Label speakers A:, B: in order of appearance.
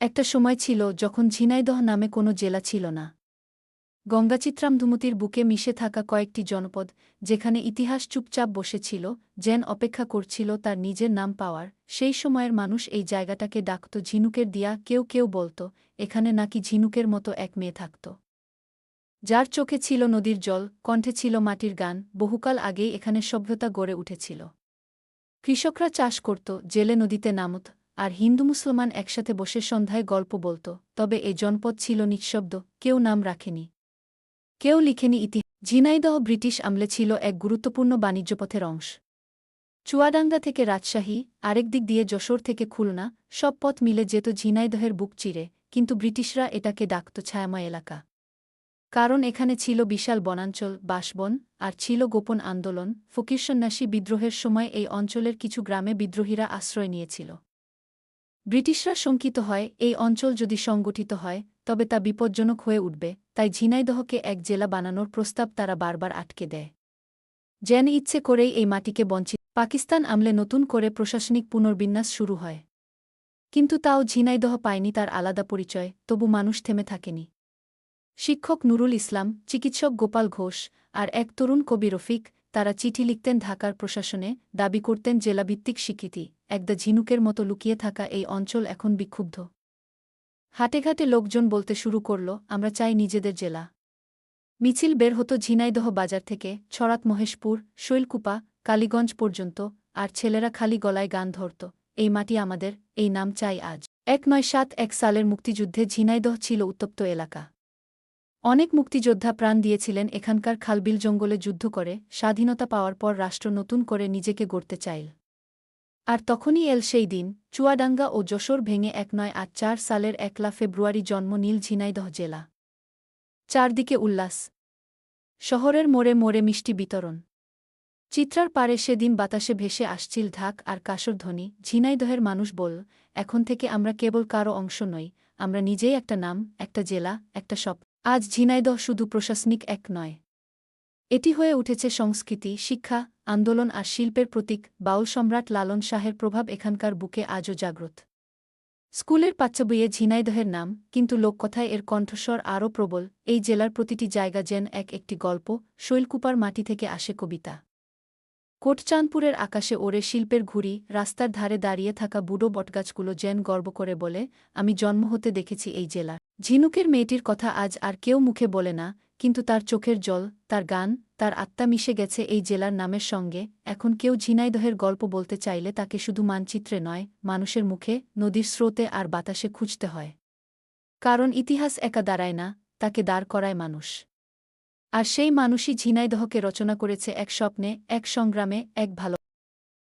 A: একটা সময় ছিল যখন ঝিনাইদহ নামে কোনো জেলা ছিল না। গঙ্গাচিত্রামধুমতির বুকে মিশে থাকা কয়েকটি জনপদ, যেখানে ইতিহাস চুপচাপ বসেছিল, যেন অপেক্ষা করছিল তার নিজের নাম পাওয়ার। সেই সময়ের মানুষ এই জায়গাটাকে ডাকত ঝিনুকের দিয়া, কেউ কেউ বলত, এখানে নাকি ঝিনুকের মতো এক মেয়ে থাকত। যার চোখে ছিল নদীর জল, কণ্ঠে ছিল মাটির গান, বহুকাল আগেই এখানে সভ্যতা গড়ে উঠেছিল। কৃষকরা চাষ করত, জেলে নদীতে নামত আর হিন্দু মুসলমান একসাথে বসে সন্ধ্যায় গল্প বলত, তবে এ জনপদ ছিল নিঃশব্দ, কেউ নাম রাখেনি। কেউ লিখেনি ইতি ঝিনাইদহ ব্রিটিশ আমলে ছিল এক গুরুত্বপূর্ণ বাণিজ্যপথের অংশ। চুয়াডাঙ্গা থেকে রাজশাহী, আরেক দিক দিয়ে যশোর থেকে খুলনা, সব পথ মিলে যেত ঝিনাইদহের বুক চিরে, কিন্তু ব্রিটিশরা এটাকে ডাকত ছায়াময় এলাকা। কারণ এখানে ছিল বিশাল বনাঞ্চল, বাসবন, আর ছিল গোপন আন্দোলন ফকিরসন্ন্যাসী বিদ্রোহের সময় এই অঞ্চলের কিছু গ্রামে বিদ্রোহীরা আশ্রয় নিয়েছিল। ব্রিটিশরা শঙ্কিত হয়, এই অঞ্চল যদি সংগঠিত হয়, তবে তা বিপজ্জনক হয়ে উঠবে, তাই ঝিনাইদহকে এক জেলা বানানোর প্রস্তাব তারা বারবার আটকে দেয়। যেন ইচ্ছে করেই এই মাটিকে বঞ্চিত, পাকিস্তান আমলে নতুন করে প্রশাসনিক পুনর্বিন্যাস শুরু হয়। কিন্তু তাও ঝিনাইদহ পায়নি তার আলাদা পরিচয়, তবু মানুষ থেমে থাকেনি। শিক্ষক নুরুল ইসলাম, চিকিৎসক গোপাল ঘোষ আর এক তরুণ কবি রফিক তারা চিঠি লিখতেন ঢাকার প্রশাসনে, দাবি করতেন জেলাভিত্তিক স্বীকৃতি। একদা ঝিনুকের মতো লুকিয়ে থাকা এই অঞ্চল এখন বিক্ষুব্ধ। হাটেঘাটে লোকজন বলতে শুরু করল, আমরা চাই নিজেদের জেলা। মিছিল বের হতো ঝিনাইদহ বাজার থেকে ছড়াত মহেশপুর, শৈলকুপা, কালীগঞ্জ পর্যন্ত, আর ছেলেরা খালি গলায় গান ধরত, এই মাটি আমাদের, এই নাম চাই আজ। এক নয় সাত এক সালের মুক্তিযুদ্ধে ঝিনাইদহ ছিল উত্তপ্ত এলাকা। অনেক মুক্তিযোদ্ধা প্রাণ দিয়েছিলেন এখানকার খালবিল জঙ্গলে যুদ্ধ করে, স্বাধীনতা পাওয়ার পর রাষ্ট্র নতুন করে নিজেকে গড়তে চাইল। আর তখনই এল সেই দিন, চুয়াডাঙ্গা ও যশোর ভেঙে এক নয় আট চার সালের একলা ফেব্রুয়ারি জন্ম নীল ঝিনাইদহ জেলা। চারদিকে উল্লাস। শহরের মোড়ে মোড়ে মিষ্টি বিতরণ। চিত্রার পারে সেদিন বাতাসে ভেসে আসছিল ঢাক আর কাসর ধ্বনি। ঝিনাইদহের মানুষ বল এখন থেকে আমরা কেবল কারও অংশ নই, আমরা নিজেই একটা নাম, একটা জেলা, একটা সব। আজ ঝিনাইদহ শুধু প্রশাসনিক এক নয়। এটি হয়ে উঠেছে সংস্কৃতি, শিক্ষা আন্দোলন আর শিল্পের প্রতীক বাউল সম্রাট লালন শাহের প্রভাব এখানকার বুকে আজও জাগ্রত। স্কুলের বাচ্চা বইয়ে ঝিনাইদহের নাম, কিন্তু লোককথায় এর কণ্ঠস্বর আরও প্রবল, এই জেলার প্রতিটি জায়গা যেন এক একটি গল্প, শৈলকুপার মাটি থেকে আসে কবিতা। কোটচাঁদপুরের আকাশে ওরে শিল্পের ঘুড়ি, রাস্তার ধারে দাঁড়িয়ে থাকা বুড়ো বটগাছগুলো যেন গর্ব করে বলে, আমি জন্ম হতে দেখেছি এই জেলার ঝিনুকের মেয়েটির কথা আজ আর কেউ মুখে বলে না, কিন্তু তার চোখের জল, তার গান, তার আত্মা মিশে গেছে এই জেলার নামের সঙ্গে। এখন কেউ ঝিনাইদহের গল্প বলতে চাইলে তাকে শুধু মানচিত্রে নয়, মানুষের মুখে, নদীর স্রোতে আর বাতাসে খুঁজতে হয়। কারণ ইতিহাস একা দাঁড়ায় না, তাকে দাঁড় করায় মানুষ। আর সেই মানুষই ঝিনাইদহকে রচনা করেছে এক স্বপ্নে এক সংগ্রামে এক ভালো